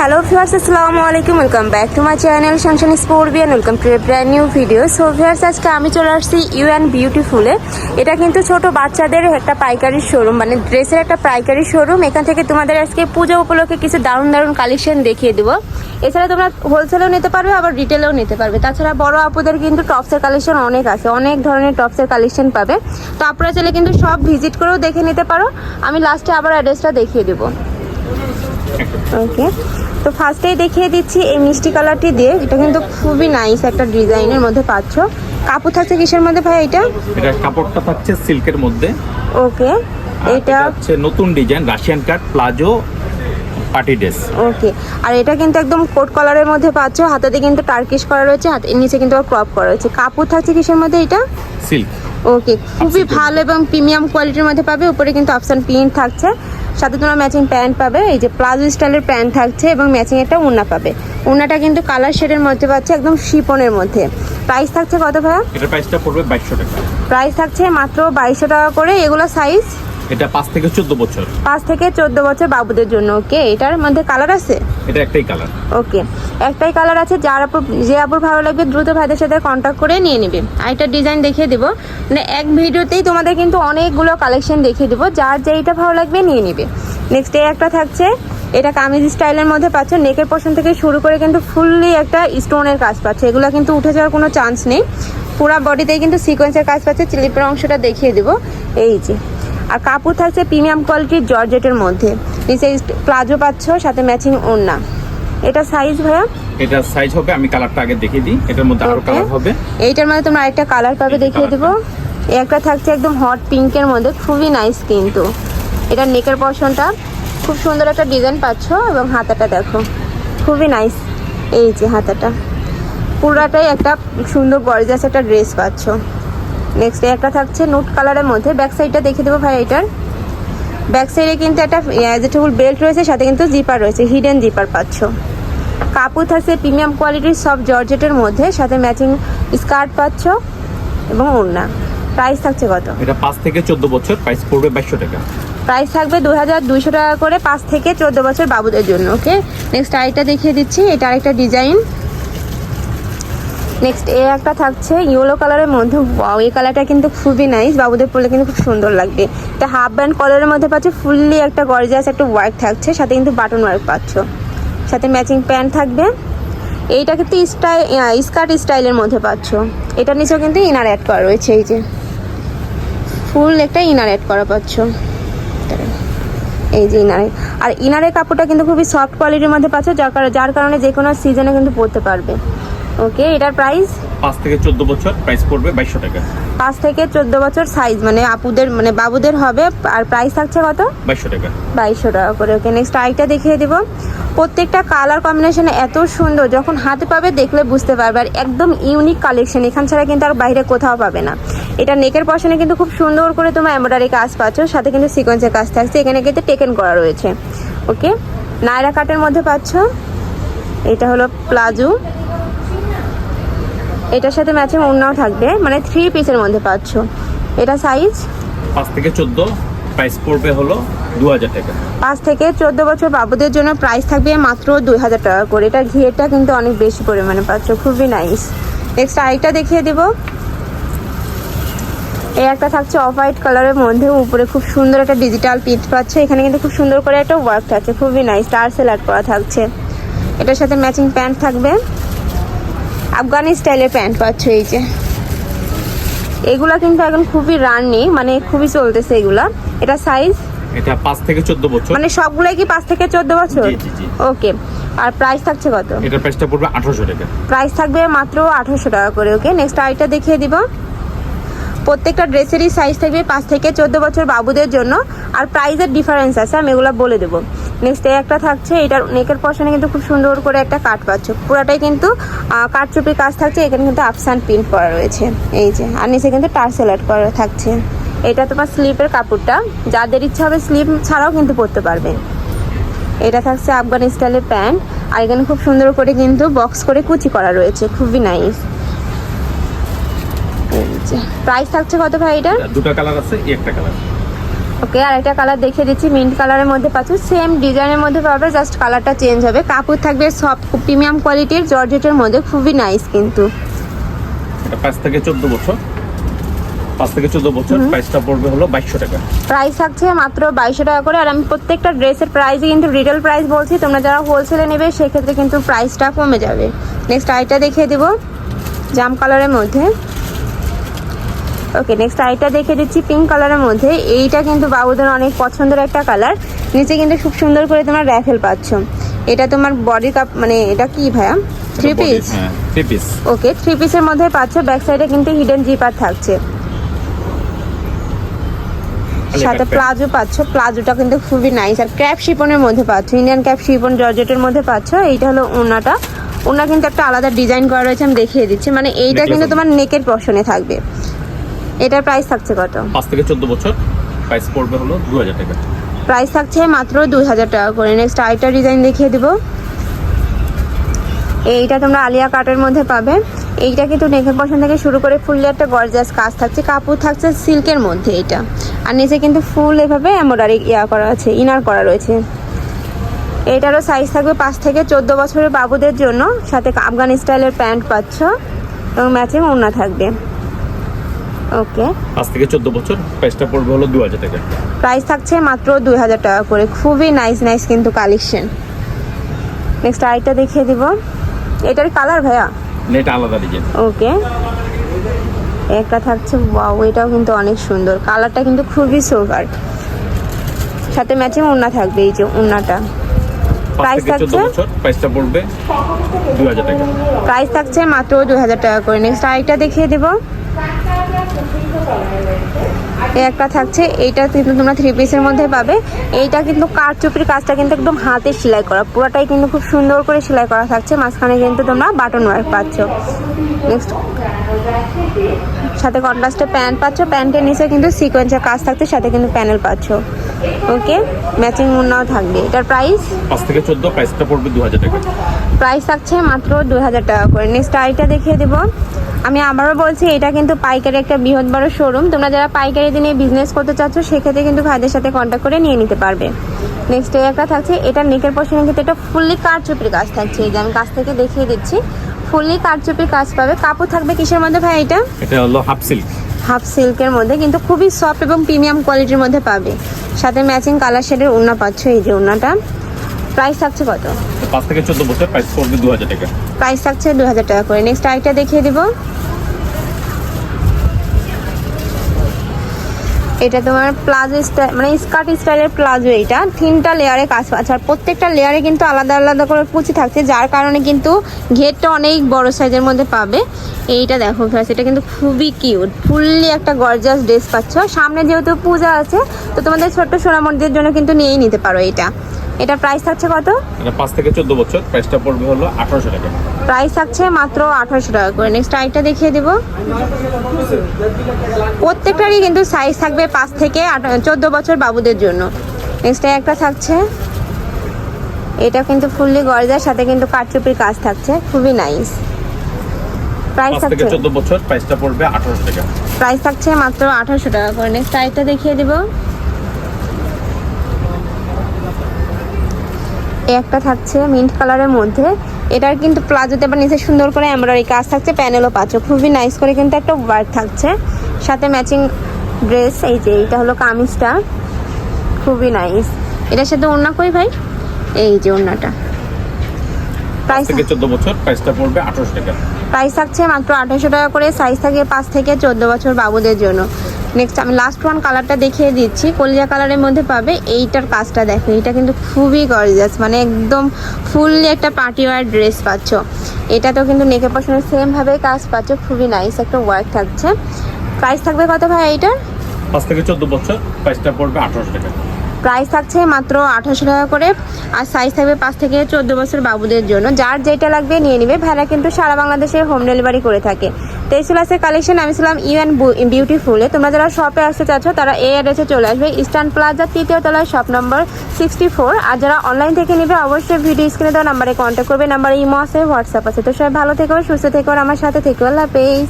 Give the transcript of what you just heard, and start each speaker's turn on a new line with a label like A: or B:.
A: Hello viewers আসসালামু আলাইকুম welcome back to my channel সংশন স্পোর্বিয়ান welcome to brand new video so viewers আজকে আমি চলে আসছি ইউ অ্যান্ড বিউটিফুলে এটা কিন্তু ছোট বাচ্চাদের একটা পাইকারি শোরুম মানে ড্রেসের একটা পাইকারি শোরুম এখান থেকে তোমাদের আজকে পুজো উপলক্ষে কিছু দারুণ দারুণ কালেকশন দেখিয়ে দেবো। এছাড়া তোমরা হোলসেলেও নিতে পারবে, আবার রিটেলেও নিতে পারবে। তাছাড়া বড় আপুদের কিন্তু টপসের কালেকশন অনেক আছে। অনেক ধরনের টপসের কালেকশন পাবে। তো আপনারা চাইলে কিন্তু সব ভিজিট করেও দেখে নিতে পারো। আমি লাস্টে আবার অ্যাড্রেসটা দেখিয়ে দেবো। ওকে তো ফার্স্টেই দেখিয়ে দিচ্ছি এই মিষ্টি কালারটি দিয়ে। এটা কিন্তু খুবই নাইস একটা ডিজাইনের মধ্যে পাচ্ছ। কাপড় থাকছে কিসের মধ্যে ভাই এটা?
B: এটা কাপড়টা থাকছে সিল্কের মধ্যে।
A: ওকে এটা
B: হচ্ছে নতুন design Russian cut palazzo party dress.
A: Okay আর এটা কিন্তু একদম কোট কলারের মধ্যে পাচ্ছ। হাতাতে কিন্তু টার্কিশ করা রয়েছে হাতে নিচে কিন্তু ক্রপ করা রয়েছে। কাপড় থাকছে কিসের মধ্যে এটা?
B: সিল্ক
A: ওকে খুবই ভালো এবং প্রিমিয়াম কোয়ালিটির মধ্যে পাবে। উপরে কিন্তু অপশন প্রিন্ট থাকছে। সাথে তোমরা ম্যাচিং প্যান্ট পাবে এই যে প্লাজো স্টাইলের প্যান্ট থাকছে এবং ম্যাচিং একটা উন্না পাবে। উন্নাটা কিন্তু কালার শেডের মধ্যে পাচ্ছে একদম শিপনের মধ্যে। প্রাইস থাকছে কত ভাইয়া?
B: এটা প্রাইসটা পড়বে বাইশশো টাকা।
A: প্রাইস থাকছে মাত্র বাইশশো টাকা করে এগুলো সাইজ
B: এটা পাঁচ থেকে চোদ্দ বছর।
A: পাঁচ থেকে চোদ্দ বছর বাবুদের জন্য ওকে? এটার মধ্যে কালার আছে?
B: এটা একটাই কালার
A: ওকে। একটাই কালার আছে যার আপুর যে আপুর ভালো লাগবে দ্রুত ভাইদের সাথে কন্ট্যাক্ট করে নিয়ে নেবে। আর এটা ডিজাইন দেখিয়ে দেবো। মানে এক ভিডিওতেই তোমাদের কিন্তু অনেকগুলো কালেকশন দেখিয়ে দেবো। যার যেইটা ভালো লাগবে নিয়ে নেবে। নেক্সট এই একটা থাকছে। এটা কামিজ স্টাইলের মধ্যে পাচ্ছ। নেকের পোর্শন থেকে শুরু করে কিন্তু ফুললি একটা স্টোনের কাজ পাচ্ছে। এগুলো কিন্তু উঠে যাওয়ার কোনো চান্স নেই। পুরো বডিতেই কিন্তু সিকোয়েন্সের কাজ পাচ্ছে। চিলিপের অংশটা দেখিয়ে দেবো। এই যে। আর কাপড় থাকছে প্রিমিয়াম কোয়ালিটির জর্জেটের মধ্যে। নিচে প্লাজো পাচ্ছ সাথে ম্যাচিং ওড়না। এটা সাইজ ভাইয়া?
B: এটার সাইজ হবে আমি কালারটা আগে দেখিয়ে দিই। এটার মধ্যে
A: আরও
B: কালার হবে।
A: এইটার মধ্যে তোমরা আরেকটা কালার পাবে দেখিয়ে দেবো। একটা থাকছে একদম হট পিঙ্কের মধ্যে খুবই নাইস কিন্তু। এটা নেকের পশনটা খুব সুন্দর একটা ডিজাইন পাচ্ছ এবং হাতাটা দেখো। খুবই নাইস এই যে হাতাটা। পুরাটাই একটা সুন্দর গর্জাস একটা ড্রেস পাচ্ছ। নেক্সট একটা থাকছে নুট কালারের মধ্যে। ব্যাক সাইডটা দেখিয়ে দেবো ভাই এটার। ব্যাক সাইডে কিন্তু একটা অ্যাজেটেবল বেল্ট রয়েছে সাথে কিন্তু জিপার রয়েছে। হিডেন জিপার পাচ্ছ। কাপড় থাকছে প্রিমিয়াম কোয়ালিটির সব জর্জেটের মধ্যে সাথে ম্যাচিং স্কার্ট পাচ্ছ এবং ওড়না। প্রাইস থাকছে কত?
B: এটা পাঁচ থেকে চোদ্দ বছর প্রাইস পড়বে বাইশশো টাকা।
A: প্রাইস থাকবে দু হাজার দুইশো টাকা করে পাঁচ থেকে চোদ্দ বছর বাবুদের জন্য ওকে নেক্সট আরেকটা দেখিয়ে দিচ্ছি এটা আরেকটা ডিজাইন নেক্সট এ একটা থাকছে ইয়েলো কালারের মধ্যে। Wow, এই কালারটা কিন্তু খুবই নাইস বাবুদের পরলে কিন্তু খুব সুন্দর লাগবে। এটা হাফ ব্যান্ড কলারের মধ্যে পাচ্ছ ফুললি একটা গর্জাস একটা ওয়ার্ক থাকছে। সাথে কিন্তু বাটন ওয়ার্ক পাচ্ছ। সাথে ম্যাচিং প্যান্ট থাকবে। এইটা কিন্তু স্টাইল স্কার্ট স্টাইলের মধ্যে পাচ্ছ। এটা নিচেও কিন্তু ইনার অ্যাড করা রয়েছে এই যে। ফুল একটা ইনার অ্যাড করা পাচ্ছ। এই যে ইনারে আর ইনারের কাপড়টা কিন্তু খুবই সফট কোয়ালিটির মধ্যে পাচ্ছ যার কারণে যার কারণে যে কোনো সিজনে কিন্তু পরতে পারবে। ওকে এটার প্রাইস
B: পাঁচ থেকে চোদ্দ বছর প্রাইস পড়বে বাইশশো টাকা।
A: পাঁচ থেকে চোদ্দ বছর সাইজ মানে আপুদের মানে বাবুদের হবে আর প্রাইস থাকছে কত?
B: বাইশশো টাকা।
A: বাইশশো টাকা করে ওকে নেক্সট আইটা দেখিয়ে দেব। প্রত্যেকটা কালার কম্বিনেশন এত সুন্দর যখন হাতে পাবে দেখলে বুঝতে পারবে আর একদম ইউনিক কালেকশন এখান ছাড়া কিন্তু আর বাইরে কোথাও পাবে না। এটা নেকের পশনে কিন্তু খুব সুন্দর করে তোমার এমব্রয়ডারি কাজ পাচ্ছ সাথে কিন্তু সিকোয়েন্সের কাজ থাকছে এখানে কিন্তু টেকেন করা রয়েছে। ওকে নায়রা কাটের মধ্যে পাচ্ছ এটা হলো প্লাজো। এটার সাথে ম্যাচিং ওড়নাও থাকবে। মানে থ্রি পিসের মধ্যে পাচ্ছ। এটা সাইজ
B: পাঁচ থেকে চোদ্দ প্রাইস পড়বে হলো দু হাজার টাকা।
A: পাঁচ থেকে চোদ্দ বছর বাবুদের জন্য প্রাইস থাকবে মাত্র দুই হাজার টাকা করে। এটার ঘিয়েটা কিন্তু অনেক বেশি পরিমাণে পাচ্ছ খুবই নাইস নেক্সট আরেকটা দেখিয়ে দিব। এই একটা থাকছে অফ হোয়াইট কালারের মধ্যে উপরে খুব সুন্দর একটা ডিজিটাল পিচ পাচ্ছে। এখানে কিন্তু খুব সুন্দর করে একটা ওয়ার্ক থাকছে খুবই নাইস স্টার সেলার করা থাকছে। এটার সাথে ম্যাচিং প্যান্ট থাকবে। আফগানি স্টাইলের প্যান্ট পাচ্ছ এই যে। এগুলা কিন্তু এখন খুবই রানিং মানে খুবই চলতেছে এগুলা। এটা সাইজ
B: এটা পাঁচ থেকে চোদ্দ বছর।
A: মানে সবগুলাই কি পাঁচ থেকে চোদ্দ বছর?
B: জি, জি, জি।
A: ওকে আর প্রাইস থাকছে কত?
B: এটা প্রাইসটা পড়বে আঠারোশো টাকা।
A: প্রাইস থাকবে মাত্র আঠারোশো টাকা করে ওকে নেক্সট আরেকটা দেখিয়ে দিব। প্রত্যেকটা ড্রেসেরই সাইজ থাকবে পাঁচ থেকে চোদ্দ বছর বাবুদের জন্য। আর প্রাইজের ডিফারেন্স আছে, আমি এগুলো বলে দেবো। নেক্সট এই একটা থাকছে, এটার নেকের পশনে কিন্তু খুব সুন্দর করে একটা কাট পাচ্ছ। পুরাটাই কিন্তু কাঠচুপি কাজ থাকছে, এখানে কিন্তু আফসান প্রিন্ট করা রয়েছে। এই যে, আর নিচে কিন্তু টার্সেল অ্যাড করা থাকছে। এটা তোমার স্লিপের কাপড়টা। যাদের ইচ্ছা হবে স্লিপ ছাড়াও কিন্তু পরতে পারবে। এটা থাকছে আফগান স্টাইলের প্যান্ট। আর এখানে খুব সুন্দর করে কিন্তু বক্স করে কুচি করা রয়েছে। খুবই নাইস প্রাইস থাকছে কত ভাই এটার?
B: দুটো কালার আছে একটা কালার
A: ওকে আর একটা কালার দেখিয়ে দিচ্ছি মিন্ট কালারের মধ্যে পাচ্ছ সেম ডিজাইনের মধ্যে পাবে জাস্ট কালারটা চেঞ্জ হবে। কাপড় থাকবে সব প্রিমিয়াম কোয়ালিটির জর্জেটের মধ্যে খুবই নাইস কিন্তু।
B: এটা পাঁচ থেকে চোদ্দ বছর। পাঁচ থেকে চোদ্দ বছর প্রাইসটা পড়বে হলো বাইশশো টাকা।
A: প্রাইস থাকছে মাত্র বাইশশো টাকা করে আর আমি প্রত্যেকটা ড্রেসের কিন্তু রিটেল প্রাইস বলছি তোমরা যারা হোলসেলে নেবে সেক্ষেত্রে কিন্তু প্রাইসটা কমে যাবে। নেক্সট আইটা দেখিয়ে দিব জাম কালারের মধ্যে। ওকে নেক্সট আইটা দেখে দিচ্ছি পিঙ্ক কালারের মধ্যে। এইটা কিন্তু বাবুদের অনেক পছন্দের একটা কালার নিচে কিন্তু খুব সুন্দর করে তোমার র্যাফেল পাচ্ছ। এটা তোমার বডি কাপ মানে এটা কি ভাইয়া? Three piece
B: three piece
A: okay three পিসের মধ্যে পাচ্ছ ব্যাক সাইডে কিন্তু হিডেন জিপার থাকছে। সাথে প্লাজো পাচ্ছ প্লাজোটা কিন্তু খুবই নাইস আর ক্যাপ শিপনের মধ্যে পাচ্ছ ইন্ডিয়ান ক্যাপ শিপন জর্জেটের মধ্যে পাচ্ছ এইটা হলো ওনাটা। ওনা কিন্তু একটা আলাদা ডিজাইন করা রয়েছে আমি দেখিয়ে দিচ্ছি। মানে এইটা কিন্তু তোমার নেকের পশনে থাকবে। এটার প্রাইস থাকছে কত?
B: পাঁচ থেকে চোদ্দ বছর। প্রাইস পড়বে হলো দু হাজার টাকা।
A: প্রাইস থাকছে মাত্র দুই হাজার টাকা করে। নেক্সট আইটা ডিজাইন দেখিয়ে দিব। এইটা তোমরা আলিয়া কাটের মধ্যে পাবে। এইটা কিন্তু নেকের পশন থেকে শুরু করে ফুললি একটা গর্জাস কাজ থাকছে। কাপড় থাকছে সিল্কের মধ্যে এটা। আর নিচে কিন্তু ফুল এভাবে এমব্রয়ডারি ইয়া করা আছে ইনার করা রয়েছে। এটারও সাইজ থাকবে পাঁচ থেকে চোদ্দ বছরের বাবুদের জন্য। সাথে আফগান স্টাইলের প্যান্ট পাচ্ছ। এবং ম্যাচিং ওড়না থাকবে। ওকে।
B: পাঁচ থেকে চোদ্দ বছর প্রাইসটা পড়বে হলো দু হাজার টাকা।
A: প্রাইস থাকছে মাত্র দুই হাজার টাকা করে। খুবই নাইস নাইস কিন্তু কালেকশন নেক্সট আইটা দেখিয়ে দিব। এটার কালার ভাইয়া?
B: এটা আলাদা ডিজাইন
A: ওকে। একটা থাকছে ওয়াও এটাও কিন্তু অনেক সুন্দর। কালারটা কিন্তু খুবই সোভার সাথে ম্যাচিং ওড়না থাকবে এই যে
B: থেকে চোদ্দ
A: থাকছে?
B: প্রাইসটা পড়বে দু হাজার টাকা।
A: প্রাইস থাকছে মাত্র দুই হাজার টাকা করে। নেক্সট আইটা দেখিয়ে দেব। একটা থাকছে, এইটা কিন্তু তোমরা থ্রি পিসের মধ্যে পাবে। এইটা কিন্তু কারচুপির কাজটা কিন্তু একদম হাতে সেলাই করা। পুরোটাই কিন্তু খুব সুন্দর করে সেলাই করা থাকছে। মাঝখানে কিন্তু তোমরা বাটন ওয়ার্ক পাচ্ছ। নেক্সট সাথে কন্ট্রাস্টে প্যান্ট পাচ্ছ প্যান্টের নিচে কিন্তু সিকোয়েন্সের কাজ থাকছে সাথে কিন্তু প্যানেল পাচ্ছ। ওকে ম্যাচিং মুন্নাও থাকবে। এটার প্রাইস
B: পাঁচ থেকে চোদ্দ প্রাইসটা পড়বে দু হাজার টাকা।
A: প্রাইস থাকছে মাত্র দু হাজার টাকা করে। নেক্সট আইটা দেখিয়ে দেব। আমি আবারও বলছি এটা কিন্তু পাইকারি একটা বৃহৎ বড় শোরুম তোমরা যারা পাইকারি দিনে বিজনেস করতে চাচ্ছ সেক্ষেত্রে কিন্তু ভাইদের সাথে কন্ট্যাক্ট করে নিয়ে নিতে পারবে। নেক্সট একটা থাকছে এটা নেকের পশনে কিন্তু এটা ফুললি কারচুপির কাজ থাকছে। এই যে আমি কাছ থেকে দেখিয়ে দিচ্ছি। ফুললি কারচুপির কাজ পাবে। কাপড় থাকবে কিসের মধ্যে ভাই এটা?
B: এটা হলো হাফ সিল্ক
A: হাফ সিল্কের মধ্যে কিন্তু খুবই সফট এবং প্রিমিয়াম কোয়ালিটির মধ্যে পাবে। সাথে ম্যাচিং কালার শেডের ওড়না পাচ্ছ এই যে ওড়নাটা প্রাইস থাকছে কত?
B: 5 থেকে চোদ্দ বছর প্রাইস পড়বে দু হাজার টাকা।
A: প্রাইস থাকছে দু হাজার টাকা করে। নেক্সট আইটা দেখিয়ে দিব। এটা তোমার প্লাজো স্টাইল মানে স্কার্ট স্টাইলের প্লাজো এটা। তিনটা লেয়ারে কাজ আছে আর প্রত্যেকটা লেয়ারে কিন্তু আলাদা আলাদা করে কুচি থাকছে, যার কারণে কিন্তু ঘেরটা অনেক বড় সাইজের মধ্যে পাবে। এইটা দেখো ফ্রেন্ডস এটা কিন্তু খুবই কিউট ফুললি একটা গর্জাস ড্রেস পাচ্ছ। সামনে যেহেতু পূজা আছে, তো তোমাদের ছোট্ট সোনামন্দির জন্য কিন্তু নিয়েই নিতে পারো এটা এটা প্রাইস থাকছে কত?
B: এটা পাঁচ থেকে চোদ্দ বছর। প্রাইসটা পড়বে হলো আঠারোশো টাকা।
A: প্রাইস থাকছে মাত্র আঠারোশো টাকা করে। নেক্সট আইটা দেখিয়ে দেবো। প্রত্যেকটারই কিন্তু সাইজ থাকবে পাঁচ থেকে চোদ্দ বছর বাবুদের জন্য। নেক্সট একটা থাকছে। এটা কিন্তু ফুললি গর্জার সাথে কিন্তু কাঠচুপির কাজ থাকছে। খুবই নাইস প্রাইস থাকছে।
B: চোদ্দ বছর প্রাইসটা পড়বে আঠারোশো টাকা।
A: প্রাইস থাকছে মাত্র আঠারোশো টাকা করে। নেক্সট আইটা দেখিয়ে দেবো। একটা থাকছে মিন্ট কালারের মধ্যে। এটার কিন্তু প্লাজোতে বা নিচে সুন্দর করে এমব্রয়ডারি কাজ থাকছে প্যানেলও পাচ্ছ। খুবই নাইস করে কিন্তু একটা ওয়ার্ক থাকছে। সাথে ম্যাচিং ড্রেস এই যে এইটা হলো কামিজটা। খুবই নাইস এটার সাথে ওড়না কই ভাই? এই যে ওড়নাটা। প্রাইস
B: থেকে চোদ্দ বছর প্রাইসটা পড়বে আঠারোশো টাকা।
A: প্রাইস থাকছে মাত্র আঠাশশো টাকা করে সাইজ থাকে পাঁচ থেকে চোদ্দ বছর বাবুদের জন্য। নেক্সট আমি লাস্ট ওয়ান কালারটা দেখিয়ে দিচ্ছি। কলিজা কালারের মধ্যে পাবে এইটার কাজটা দেখো। এটা কিন্তু খুবই গর্জাস মানে একদম ফুললি একটা পার্টি ওয়ার ড্রেস পাচ্ছ। এটা তো কিন্তু নেকে পশনের সেমভাবে কাজ পাচ্ছ, খুবই নাইস একটা ওয়ার্ক থাকছে। প্রাইস থাকবে কত ভাই এইটার?
B: পাঁচ থেকে চোদ্দ বছর প্রাইসটা পড়বে আঠারোশো টাকা।
A: প্রাইস থাকছে মাত্র আঠাশশো টাকা করে আর সাইজ থাকবে পাঁচ থেকে চোদ্দ বছর বাবুদের জন্য। যার যেটা লাগবে নিয়ে নিবে। ভাড়া কিন্তু সারা বাংলাদেশে হোম ডেলিভারি করে থাকে। তো কালেকশন আমি ছিলাম ইউ ইউএন বিউটিফুলে তোমরা যারা শপে আসতে চাচ্ছ, তারা এই অ্যাড্রেসে চলে আসবে। ইস্টার্ন প্লাজা তৃতীয় তলায় শপ নম্বর সিক্সটি ফোর আর যারা অনলাইন থেকে নেবে, অবশ্যই ভিডিও স্ক্রিনে দেওয়া নাম্বারে কন্ট্যাক্ট করবে। নাম্বারে ইমো আছে হোয়াটসঅ্যাপ আছে। তো সবাই ভালো থেকো, সুস্থ থেকো আমার সাথে থেকো। আল্লাহ হাফেজ।